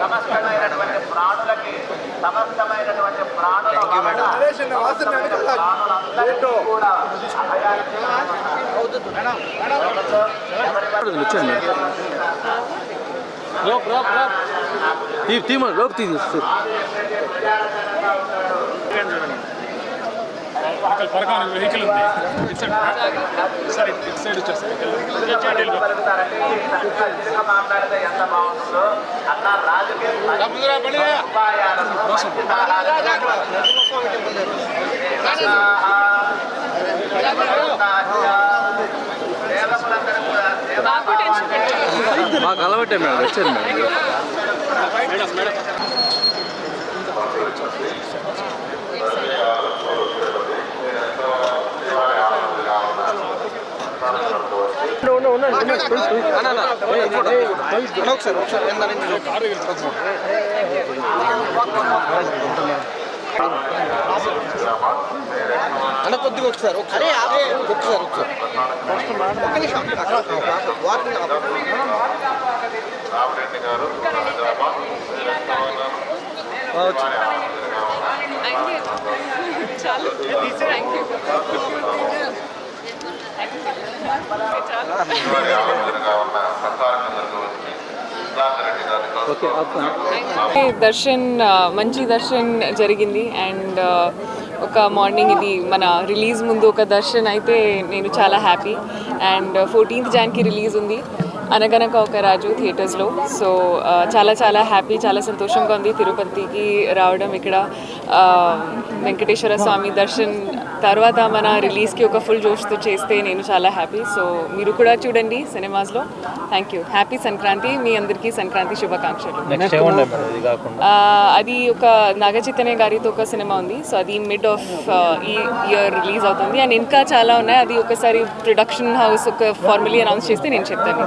సమస్తమైనటువంటి ప్రాణులకి సమస్తమైనటువంటి ప్రాణుల ప్రాణులందరికీ కూడా వచ్చాను. తీ తీమ లోపు తీ అక్కడ పరకాన వెహికల్ ఉంది ఇటు సైడ్ సరే ఇటు సైడ్ వచ్చేస్తాం పలుకుతారండి మాకు అలవాటే మేడం వచ్చాను మేడం. మేడం మేడం అన్న కొద్దిగా ఒకసారి ఒకసారి. ఒకసారి ఒకసారి. దర్శన్ మంచి దర్శన్ జరిగింది. అండ్ ఒక మార్నింగ్ ఇది మన రిలీజ్ ముందు ఒక దర్శన్ అయితే నేను చాలా హ్యాపీ. అండ్ ఫోర్టీన్త్ జాన్కి రిలీజ్ ఉంది. అనగనక ఒక రాజు థియేటర్స్లో. సో చాలా చాలా హ్యాపీ చాలా సంతోషంగా ఉంది తిరుపతికి రావడం ఇక్కడ. వెంకటేశ్వర స్వామి దర్శన్ తర్వాత మన రిలీజ్కి ఒక ఫుల్ జోష్తో చేస్తే నేను చాలా హ్యాపీ. సో మీరు కూడా చూడండి సినిమాస్లో. Thank you. హ్యాపీ సంక్రాంతి. మీ అందరికీ సంక్రాంతి శుభాకాంక్షలు. అది ఒక నాగచైతన్య గారితో ఒక సినిమా ఉంది. సో అది మిడ్ ఆఫ్ ఈ ఇయర్ రిలీజ్ అవుతుంది. అండ్ ఇంకా చాలా ఉన్నాయి. అది ఒకసారి ప్రొడక్షన్ హౌస్ ఒక ఫార్మలీ అనౌన్స్ చేస్తే నేను చెప్తాను.